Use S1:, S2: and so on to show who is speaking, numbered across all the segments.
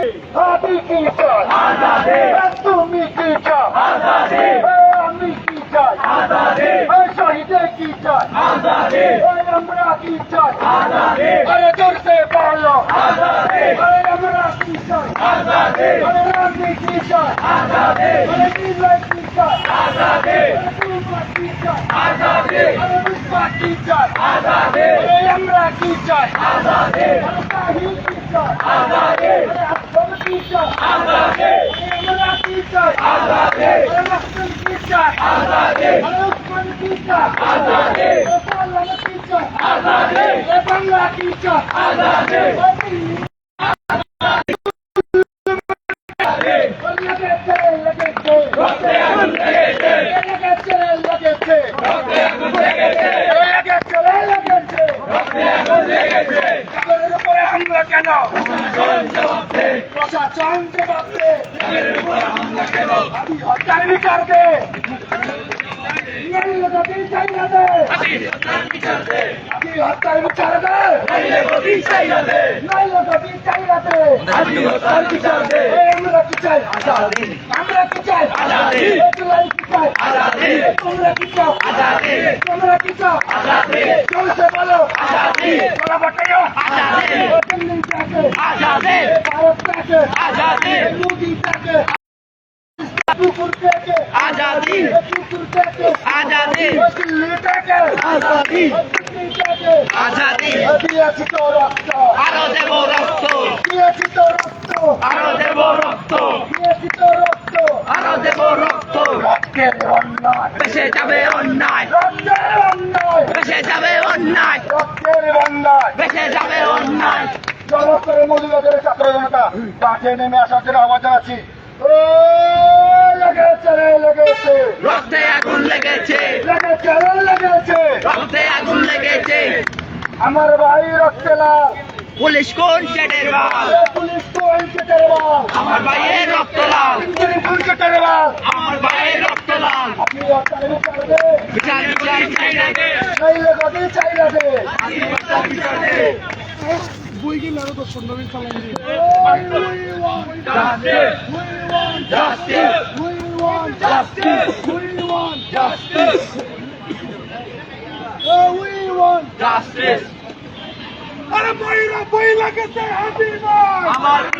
S1: আমি কি চাই তুমি কি চাও আমি কি চাই শহীদে কি চাই আমরা কি চাই আরে জোরসে আমরা কি চাই আরে কি চাই কি চাই আমরা কি চাই বাংলা কি চাই हत्याएं भी कर दे नहीं लगाती चाहिए दे अभी हत्याएं भी कर दे नहीं लगाती चाहिए दे नहीं लगाती चाहिए दे अभी हत्याएं भी कर दे हमरा की चाहिए आजादी हमरा की चाहिए आजादी तुलाई की चाहिए आजादी तुमरा की चाहिए आजादी तुमरा की चाहिए आजादी जोर से बोलो आजादी
S2: थोड़ा
S1: बताइयो आजादी
S2: आजादी
S1: भारत का
S2: आजादी
S1: मोदी का
S2: आजादी
S1: आजादी आजादी आजादी
S2: আরও দেব রক্ত। আরও দেব রক্ত। আরও দেব রক্ত। বেসে যাবে যাবে অন্যায়। বেসে অন্যায়।
S1: জনস্তরে মজুদাদের ছাত্র জনতা পাশে নেমে আসার জন্য আহ্বান জানাচ্ছি
S2: রক্তে আগুন লেগেছে। রক্তে আগুন লেগেছে।
S1: আমার ভাই রক্তে
S2: পুলিশ কোন
S1: চেটের পুলিশ কোন চেটের
S2: আমার ভাইয়ের রক্ত লাল। আমার ভাইয়ের রক্ত লাল।
S1: আপনি রক্ত করবে
S2: বিচার কত চাই
S1: লাগে বই গেলে আরও 10
S2: চালাই want justice.
S1: We want justice.
S2: We want justice. We
S1: want justice. अरे महिला
S2: महिला कैसे हैप्पी बार
S1: हमारे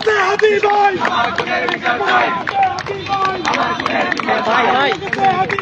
S1: যেতে হাতি ভাই। ভাই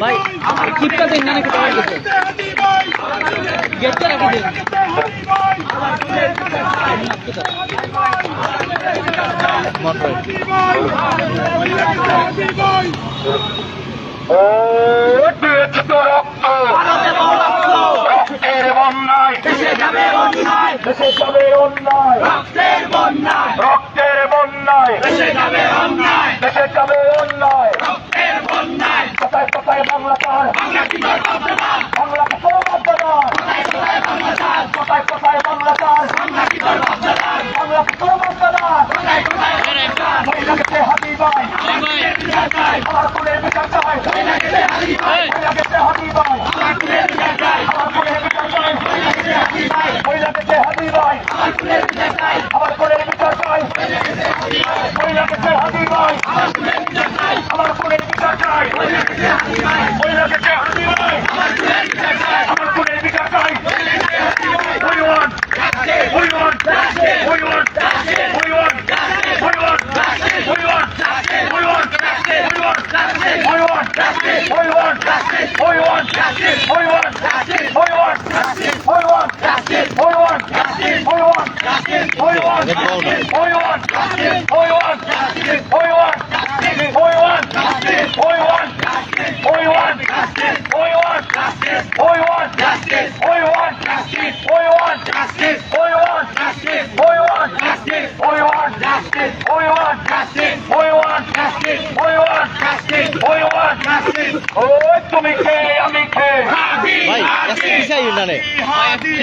S1: ভাই
S2: আমার
S3: কিপটা দেন না নাকি তোমার কাছে গেটটা রাখি দেন।
S1: ও রক্ত রক্তের বন্যায়
S2: রক্তের বন্যায়।
S1: অন্যায়।
S2: দেশে যাবে অন্যায়।
S1: দেশে যাবে অন্যায়।
S2: রক্তের বন্যায়।
S1: কোথায়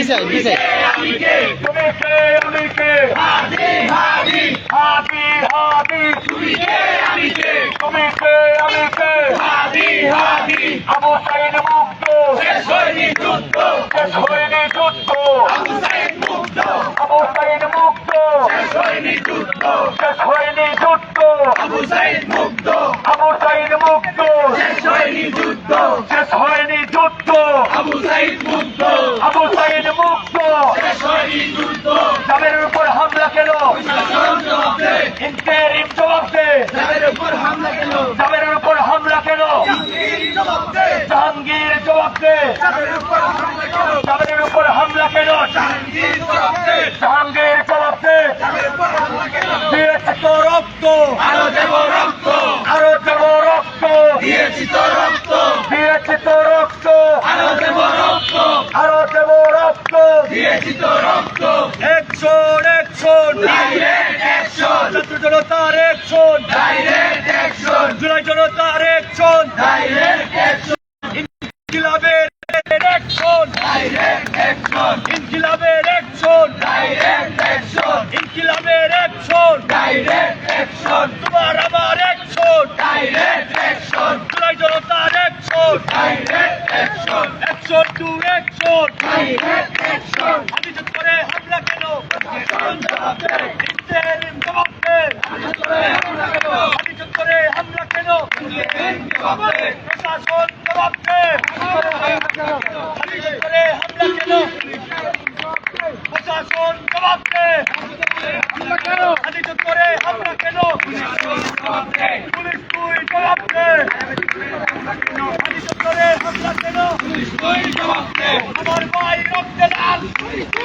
S1: বিষয় বিষয়
S2: আমি কে তুমি কে আমি
S1: কে হাবি হাবি হাবি হাবি তুমি কে আমি কে তুমি কে আমি কে হাবি হাবি আবু সাইদ মুক্ত। শেষ হয়নি যুদ্ধ। শেষ হয়নি যুদ্ধ। আবু সাইদ মুক্ত। আবু সাইদ মুক্ত। শেষ হয়নি যুদ্ধ। শেষ হয়নি যুদ্ধ। আবু সাইদ মুক্ত। আবু সাইদ মুক্ত। শেষ হয়নি যুদ্ধ। শেষ হয়নি যুদ্ধ। আবু সাইদ মুক্ত। আবু সাইদ যাদের উপর হামলা কেন? ইন্টারিম জবাব। দে উপর হামলা কেন? যাদের উপর হামলা জাহাঙ্গীর জবাব। দে যাদের উপর হামলা কেন? জাহাঙ্গীর জবাব। দে জাহাঙ্গীর জবাব।
S2: দে তো রক্ত।
S1: আলো রক্ত।
S2: দিয়েছি তো রক্ত।
S1: একশন একশন
S2: ডাইরেক্ট অ্যাকশন
S1: ছাত্র জনতার একশন
S2: ডাইরেক্ট অ্যাকশন
S1: জুলাই জনতার একশন
S2: ডাইরেক্ট অ্যাকশন
S1: ইনকিলাবের একশন
S2: ডাইরেক্ট অ্যাকশন
S1: ইনকিলাবের একশন
S2: ডাইরেক্ট অ্যাকশন
S1: ইনকিলাবের একশন
S2: ডাইরেক্ট অ্যাকশন
S1: তোমার আমার একশন
S2: ডাইরেক্ট অ্যাকশন
S1: জুলাই জনতার action
S2: direct action
S1: action to action
S2: direct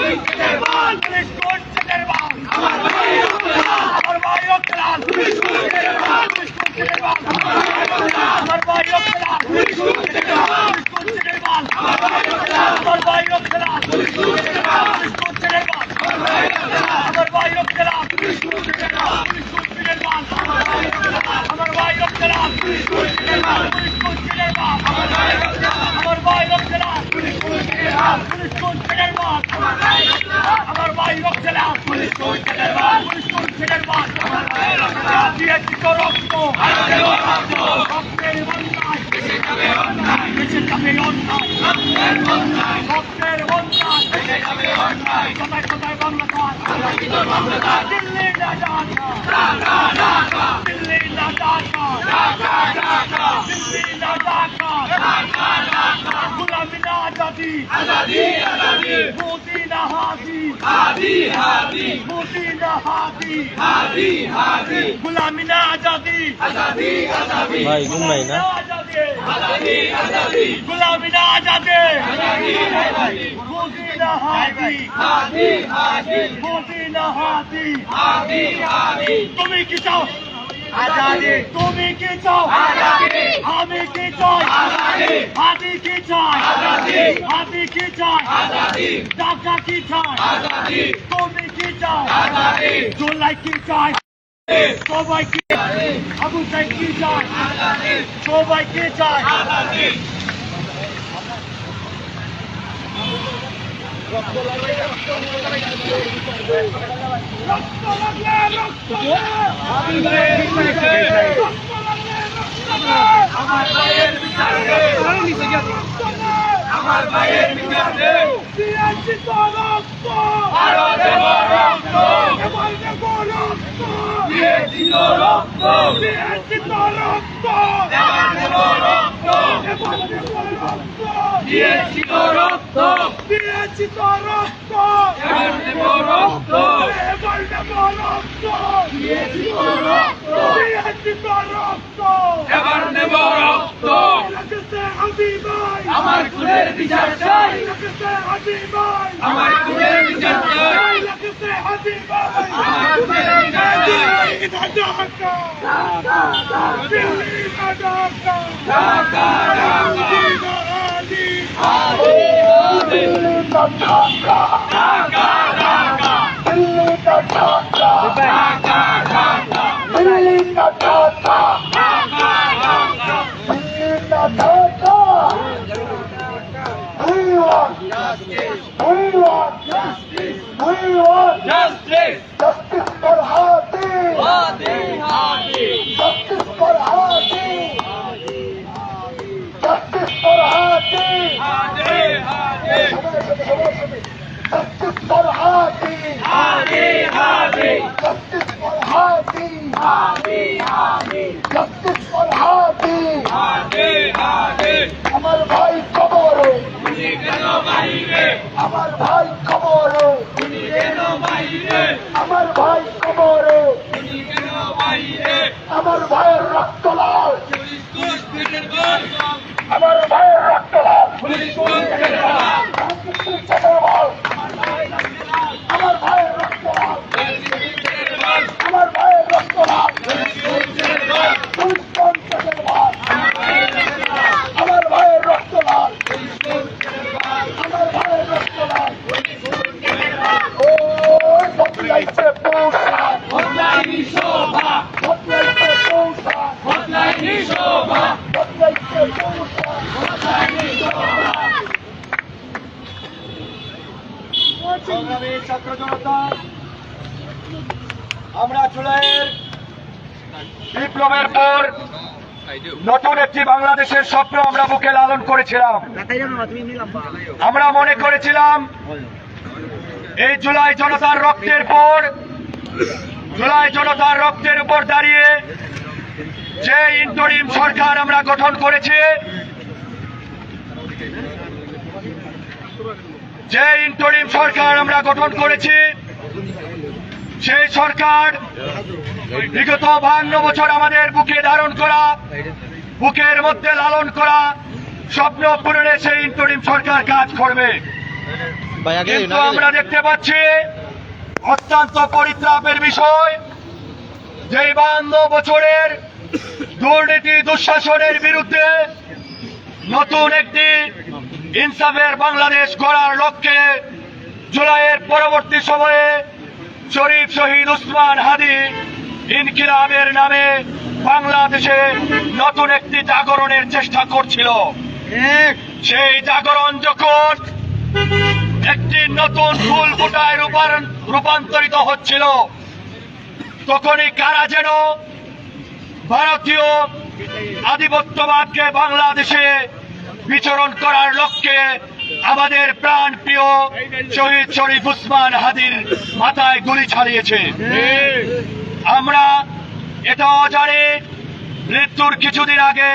S1: Vamos, vai, non ce l'ha! Questo in Tenevan! Questo in Tenevan! Grazie a chi corrotto! Allora lo fatto! Cocktail online! Ricercami online! Ricercami online! Cocktail online! Cocktail online! Ricercami online! Cocktail online! ভাই
S3: ঘুম নাই না
S2: गुलामी ना
S1: आजादे मोदी ना
S2: हादी
S1: मोदी ना हादी
S2: तुम्हें
S1: की चाहो आजादी
S2: तुम्हें
S1: की चाहो हमें
S2: की
S1: चाहो हादी की
S2: चाहो
S1: हादी की चाहो
S2: डाका
S1: की चाहो तुम्हें
S2: की
S1: चाहो जुलाई की चाहो সবাইকে আবু সাইকি চায়? সবাইকে চায়।
S2: রক্ত আমার ভাইয়ের বিচার। আমার রক্ত রক্ত রক্ত দিয়েছিল রক্ত। দিয়েছিল আমার খুনের বিচার চাই। আমার খুনের বিচার চাই। ঢাকা ঢাকা ঢাকা ঢাকা
S1: 包拯 বিপ্লবের পর নতুন একটি বাংলাদেশের স্বপ্ন আমরা বুকে লালন করেছিলাম। আমরা মনে করেছিলাম, এই জুলাই জনতার রক্তের পর, জুলাই জনতার রক্তের উপর দাঁড়িয়ে যে ইন্টারিম সরকার আমরা গঠন করেছি, যে ইন্টারিম সরকার আমরা গঠন করেছি, সেই সরকার বিগত বাহান্ন বছর আমাদের বুকে ধারণ করা বুকের মধ্যে লালন করা স্বপ্ন পূরণে সেই ইন্টারিম সরকার কাজ করবে। কিন্তু আমরা দেখতে পাচ্ছি অত্যন্ত পরিত্রাপের বিষয় যে বাহান্ন বছরের দুর্নীতি দুঃশাসনের বিরুদ্ধে নতুন একটি ইনসাফের বাংলাদেশ গড়ার লক্ষ্যে জুলাইয়ের পরবর্তী সময়ে শরীফ শহীদ উসমান হাদি ইনকিলাবের নামে বাংলাদেশে নতুন একটি জাগরণের চেষ্টা করছিল। সেই জাগরণ যখন একটি নতুন ফুল ফুটায় রূপান্তরিত হচ্ছিল তখনই কারা যেন ভারতীয় আধিপত্যবাদকে বাংলাদেশে বিচরণ করার লক্ষ্যে আমাদের প্রাণ প্রিয় শহীদ শরীফ উসমান হাদির মাথায় গুলি ছাড়িয়েছে। আমরা এটা জানি মৃত্যুর কিছুদিন আগে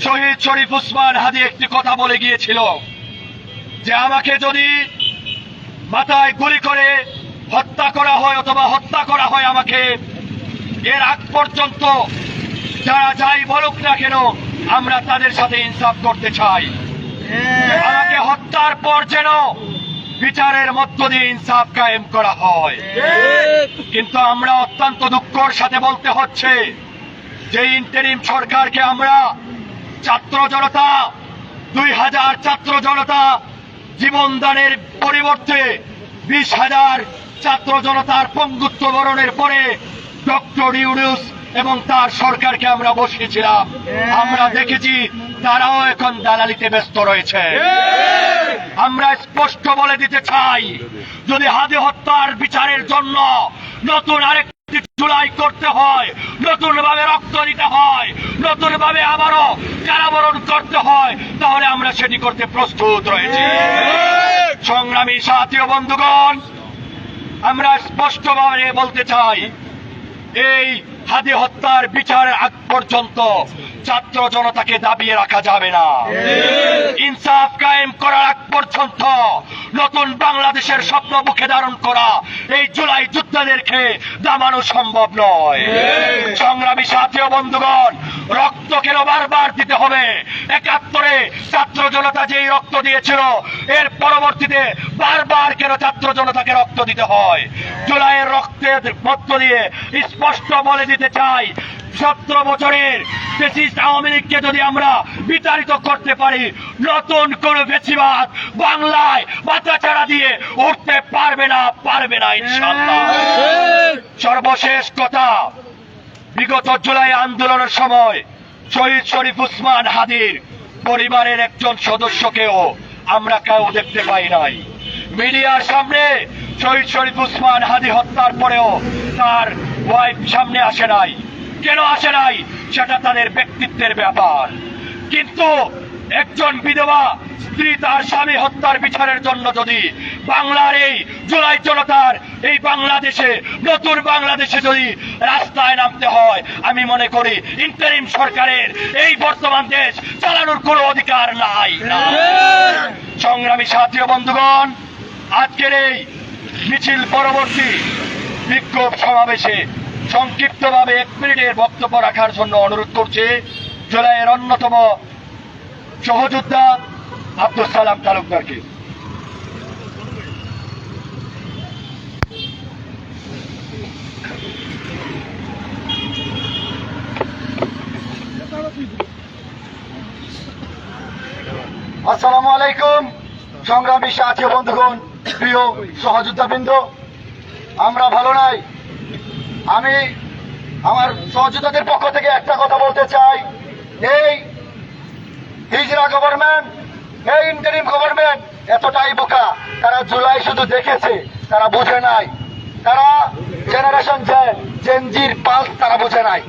S1: শহীদ শরীফ উসমান হাদি একটি কথা বলে গিয়েছিল যে আমাকে যদি মাথায় গুলি করে হত্যা করা হয় অথবা হত্যা করা হয় আমাকে এর আগ পর্যন্ত যারা যাই বলুক না কেন আমরা তাদের সাথে ইনসাফ করতে চাই। আমাকে হত্যার পর যেন বিচারের মধ্য দিয়ে ইনসাফ কায়েম করা হয়। কিন্তু আমরা অত্যন্ত দুঃখর সাথে বলতে হচ্ছে, যে ইন্টারিম সরকারকে আমরা ছাত্র জনতা, দুই হাজার ছাত্র জনতা জীবনদানের পরিবর্তে বিশ হাজার ছাত্র জনতার পঙ্গুত্ব বরণের পরে ডক্টর ইউনুস এবং তার সরকারকে আমরা বসিয়েছিলাম। আমরা দেখেছি তারাও এখন দালালিতে ব্যস্ত রয়েছে। আমরা স্পষ্ট বলে দিতে চাই যদি হাদি হত্যার বিচারের জন্য নতুন আরেকটি জুলাই করতে হয় নতুন ভাবে রক্ত দিতে হয় নতুন ভাবে আবারও কারাবরণ করতে হয় তাহলে আমরা সেটি করতে প্রস্তুত রয়েছি। সংগ্রামী সাথী ও বন্ধুগণ আমরা স্পষ্টভাবে বলতে চাই এই হাদি হত্যার বিচারের আগ পর্যন্ত ছাত্র জনতাকে দাবিয়ে রাখা যাবে না। ইনসাফ কায়েম করার আগ পর্যন্ত নতুন বাংলাদেশের স্বপ্ন মুখে ধারণ করা এই জুলাই যোদ্ধাদেরকে দামানো সম্ভব নয়। সংগ্রামী সাথী বন্ধুগণ, রক্ত কেন বারবার দিতে হবে? একাত্তরে ছাত্র জনতা যেই রক্ত দিয়েছিল, এর পরবর্তীতে বারবার কেন ছাত্র জনতাকে রক্ত দিতে হয়? জুলাইয়ের রক্তের মধ্য দিয়ে স্পষ্ট বলে দিতে চাই। সতেরো বছরের ফেসিস্ট আওয়ামী লীগকে যদি আমরা বিতাড়িত করতে পারি, নতুন কোন বেশিবাদ বাংলায় মাথা চাড়া দিয়ে উঠতে পারবে না পারবে না সর্বশেষ কথা, বিগত জুলাই আন্দোলনের সময় শহীদ শরীফ উসমান হাদির পরিবারের একজন সদস্যকেও আমরা কেউ দেখতে পাই নাই। মিডিয়ার সামনে শহীদ শরীফ উসমান হাদি হত্যার পরেও তার ওয়াইফ সামনে আসে নাই। কেন আসে নাই? সেটা তাদের ব্যক্তিত্বের ব্যাপার। কিন্তু
S2: একজন বিধবা স্ত্রী তার স্বামী হত্যার বিচারের জন্য যদি বাংলার এই জুলাই জনতার এই বাংলাদেশে, নতুন বাংলাদেশে যদি রাস্তায় নামতে হয়, আমি মনে করি ইন্টারিম সরকারের এই বর্তমান দেশ চালানোর কোনো অধিকার নাই। সংগ্রামী সাথী বন্ধুগণ, আজকের এই মিছিল পরবর্তী বিক্ষোভ সমাবেশে সংক্ষিপ্তভাবে এক মিনিটের বক্তব্য রাখার জন্য অনুরোধ করছে। জুলাইয়ের অন্যতম সহযোদ্ধা আব্দুল সালাম তালুকদারকে। আসসালামু আলাইকুম, সংগ্রামী সাথী বন্ধুগণ, প্রিয় সহযোদ্ধা সহযোদ্ধাবৃন্দ। আমরা ভালো নাই। আমি আমার সহযোদ্ধাদের পক্ষ থেকে একটা কথা বলতে চাই। এই হিজরা গভর্নমেন্ট এই ইন্টারিম গভর্নমেন্ট এতটাই বোকা, তারা জুলাই শুধু দেখেছে, তারা বুঝে নাই। তারা জেনারেশন জেনজির পালস তারা বুঝে নাই।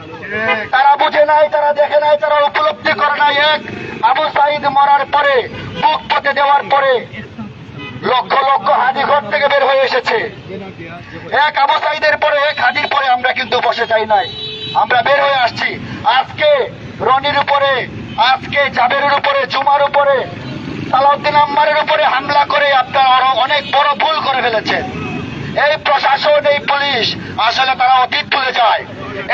S2: তারা বুঝে নাই, তারা দেখে নাই, তারা উপলব্ধি করে নাই এক। আবু সাইদ মরার পরে, বুক পথে দেওয়ার পরে লক্ষ লক্ষ হাজি ঘর থেকে বের হয়ে এসেছে। এক আবু সাইদের পরে, এক হাজির পরে আমরা কিন্তু বসে যাই নাই। আমরা বের হয়ে আসছি। আজকে রনির উপরে, আজকে জাবেরের উপরে, জুমার উপরে সালাউদ্দিন আম্মারের উপরে হামলা করে আপনারা আরও অনেক বড় ভুল করে ফেলেছেন এই প্রশাসন, এই পুলিশ, আসলে তারা অতীত ভুলে যায়।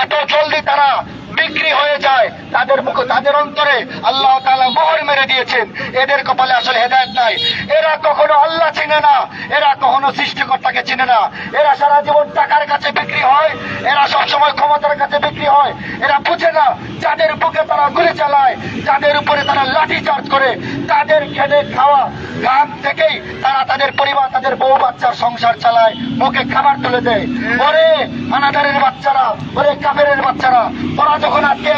S2: এত জলদি তারা বিক্রি হয়ে যায়, তাদের মুখ, তাদের অন্তরে আল্লাহ তালা মোহর মেরে দিয়েছেন। এদের কপালে আসলে হেদায়েত নাই। এরা কখনো আল্লাহ চিনে না, এরা কখনো সৃষ্টিকর্তাকে চিনে না। এরা সারা জীবন টাকার কাছে বিক্রি হয়, এরা সবসময় ক্ষমতার কাছে বিক্রি হয়। এরা বুঝে না যাদের বুকে তারা গুলি চালায়, যাদের উপরে তারা লাঠি চার্জ করে, তাদের খেলে খাওয়া ঘাম থেকেই তারা তাদের পরিবার, তাদের বউ বাচ্চার সংসার চালায়, মুখে খাবার তুলে দেয়। ওরে আনাদারের বাচ্চারা, ওরে কাবেরের বাচ্চারা, ওরা যখন আজকে